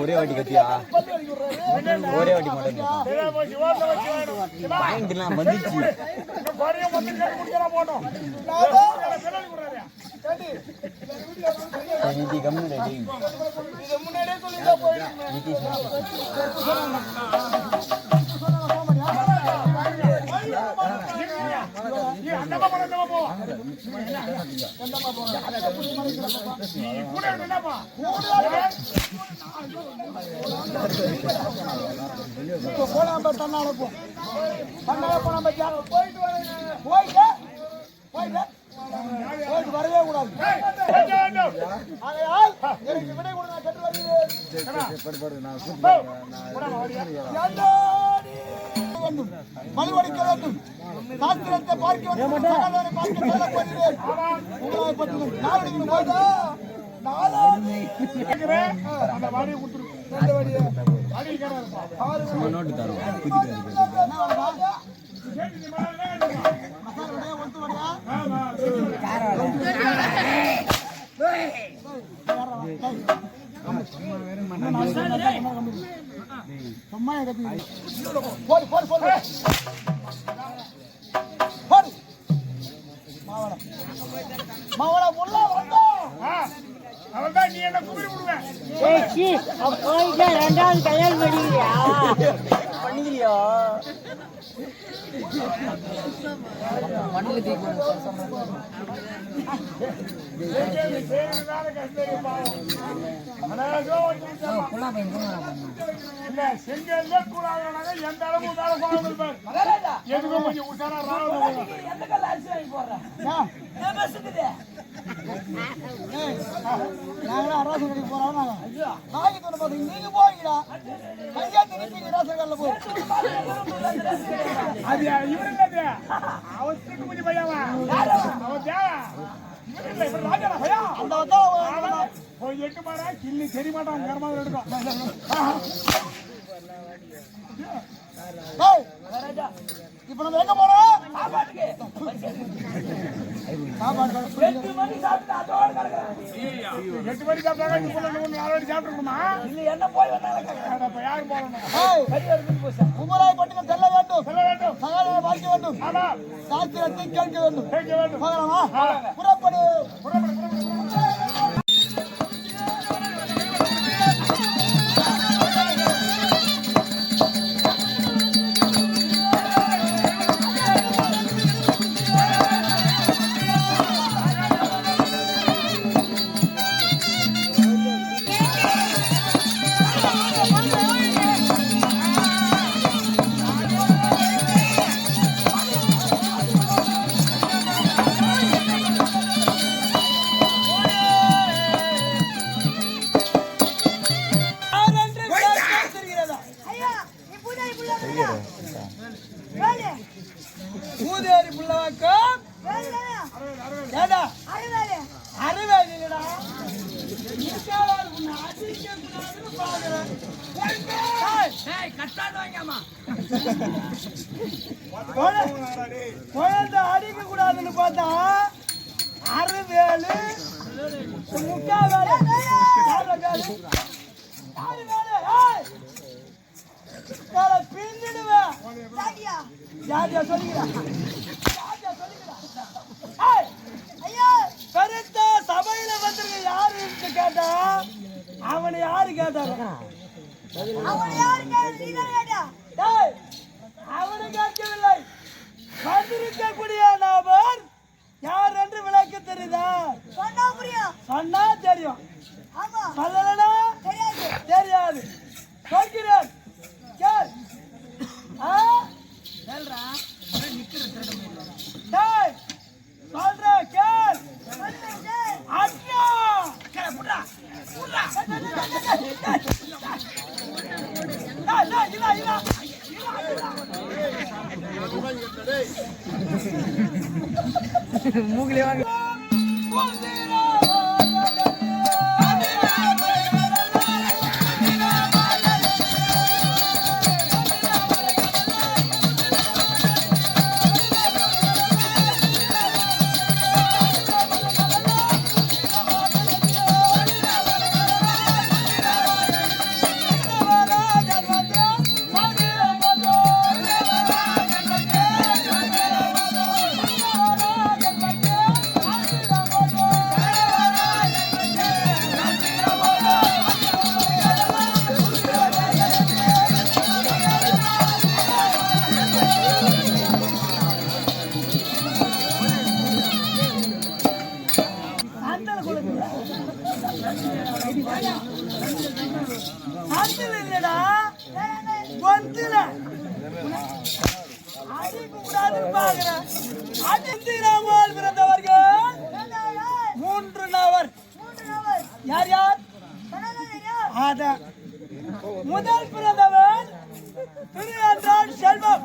ஒரே வாட்டி கத்தியா? ஒரே வாட்டி மட்டும் வந்துச்சு. நிதி கம்மி ரெடி இது முன்னாடியே சொல்லிட்டா போயிடுமே. போலாம் தன்னால போ. தன்னால போயிட்டு போயிட்டு போயிட்டு போயிட்டு வரவே கூடாது ஆகையால் எனக்கு விடை நான் வருகிறேன் வேண்டும் சாஸ்திரத்தை பார்க்க வேண்டும் சகலரை பார்க்க சொல்ல போகிறேன் உங்களை பற்றி நாலு போயிட்டா நாலாவது அந்த வாடியை கொடுத்துரு ரெண்டு வழியா வாடிக்காரா இருப்பா நோட்டு தரோம் என்ன வரதா சரி, நீ மேல என்ன வேணுமா? மசாலா வடையா ஒத்து வடையா ஆமா. சும்மா கத்தி போடு போடு போடு போடு போயிட்டு ரெண்டாவது கல்யாணம் பண்ணிக்கிறியா. இல்ல, செங்கல்ல எந்த அளவு. எதுக்கும் கொஞ்சம் உஷாரா நாங்களும் அரசு கடைக்கு போறோம் நாங்க நாய்க்கு துணை பார்த்து நீங்க போவீங்களா கையா திருப்பி ரேஷன் கடையில் போ அது இவன் இல்ல. அவன் தேவை. இல்ல. அந்த வந்தா. போய் எட்டு மாடா கிள்ளி தெரிய மாட்டான் கர்மாவில் எடுக்கும் இப்போ நம்ம எங்க போறோம் சாப்பாடு எட்டு மணி சாப்பிட்டாங்க நீ கொண்டு வந்து நாலு வாட்டி சாப்பிட்டுருக்குமா அப்ப யாரு போகணும் குமராய் பட்டினம் செல்ல வேண்டும். சொல்ல வேண்டும். சகாயம் பார்க்க வேண்டும். ஆமா. சாஸ்திரத்தை கேட்க வேண்டும். கேட்க வேண்டும். போகலாமா பூதேரி புள்ளவாக்கம் வேலை ஏடா அறுவேலை இல்லடா குழந்தை அடிக்க கூடாதுன்னு பார்த்தா அறுவேலு முக்கா வேலை யார வேலை யாரு வேலை ஏய்! வேலை பின்னிடுவேன் சாட்டியா யார்யா சொல்லிக்கிறா யார்யா சொல்லிக்கிறா ஏய்! ஐயா பெருத்த சபையில வந்திருக்க யாருன்னு கேட்டா அவனை யாரு கேட்டாங்க அவன் யாரு கேட்கவில்லை. வந்திருக்கக்கூடிய நபர் யார் என்று விளக்க தெரியுதா? சொன்னா புரியும். சொன்னா தெரியும். சொல்லலனா தெரியாது. தெரியாது. મૂક લેવાનું. கண்ணில் இல்லடா. கொந்தில பிறந்தவர்கள். மூன்று நபர். யார் யார்? அதான் முதல் பிறந்தவர் திரு என்றால் செல்வம்.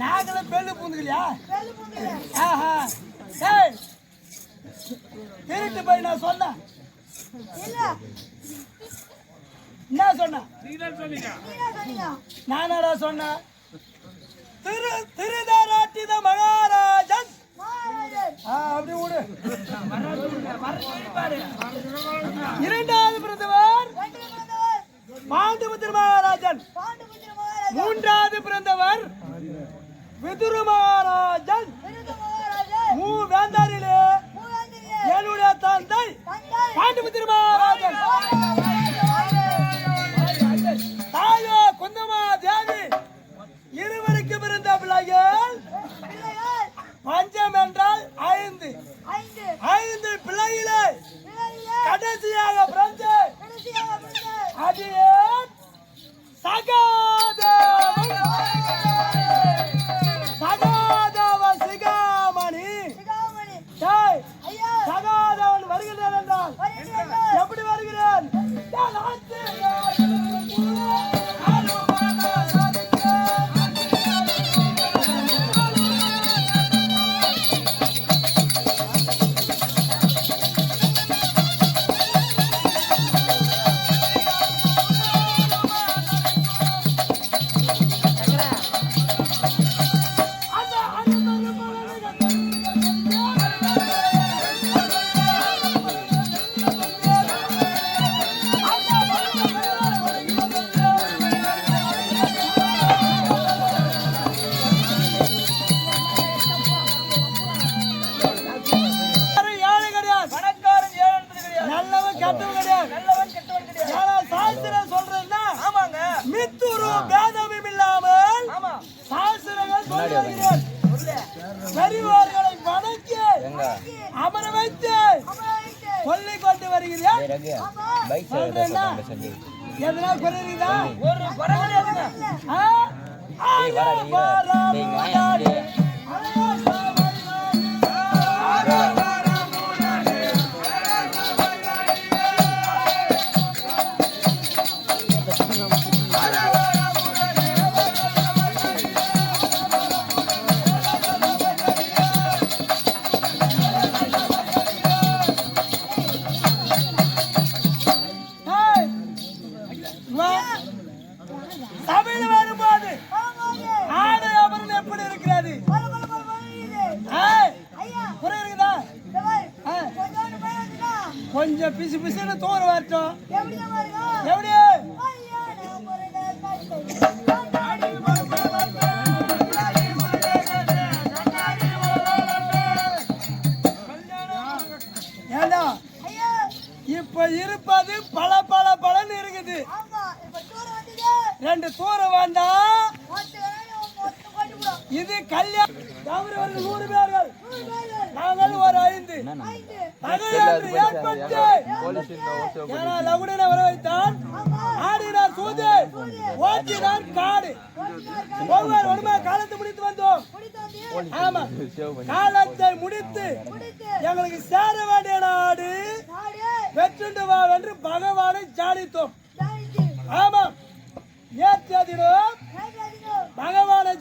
நாகல பெல்லு பூந்துக்கலையா ஆஹா டேய் திருட்டு போய் நான் சொன்னேன் இல்ல என்ன சொன்னீங்க நானடா சொன்னேன் திரு திருதாராட்டித மகாராஜன் அப்படி விடு இரண்டாவது பிறந்தவர் பாண்டுபுத்திர மகாராஜன் பாண்டுபுத்திர மூன்றாவது பிறந்தவர் விதுரு மகாராஜன். மூ. வேந்தாரிலே என்னுடைய தந்தை பாண்டுபுத்திர மகாராஜன். தாயோ குந்தமா தேவி இருவருக்கு பிறந்த பிள்ளைகள். பஞ்சம் என்றால் ஐந்து. ஐந்து. பிள்ளைகளே. கடைசியாக பிறந்த கடைசியாக பிறந்த. கெட்டவன் கிடையாது நல்லவன் கெட்டவன் கிடையாது ஏன்னா சாஸ்திரம் சொல்றதுன்னா ஆமாங்க. மித்துரு பேதமும் இல்லாமல் ஆமா. சாஸ்திரங்கள் பெரியவர்களை அமர வைத்து சொல்லிக் கொண்டு வருகிறேன் சொல்லி? எதனா குறையுதா ஒரு குறை கிடையாதுங்க ஆ? ஏய் கொஞ்சம் பிசு பிசுன்னு தூர வரட்டும். எப்படி? ஏண்டா? இப்ப இருப்பது பல பல பலன்னு இருக்குது. ரெண்டு தூரம் வந்தா இது கல்யாணம் தவறுவர்கள் நூறு பேர்கள் நூறு பேர்கள். நாங்கள் ஒரு ஐந்து. ஏற்பட்டு லகுடனை வர வைத்தான் ஆடினார் சூது. ஓட்டினார் காடு. ஓட்டினார்கள் ஒவ்வொரு ஒருமே காலத்தை முடித்து வந்தோம். ஆமா. காலத்தை முடித்து எங்களுக்கு சேர வேண்டிய நாடு. நாடு வெற்றுண்டு வா என்று பகவானை சாடித்தோம் ஆமா. நேற்றைய பகவானை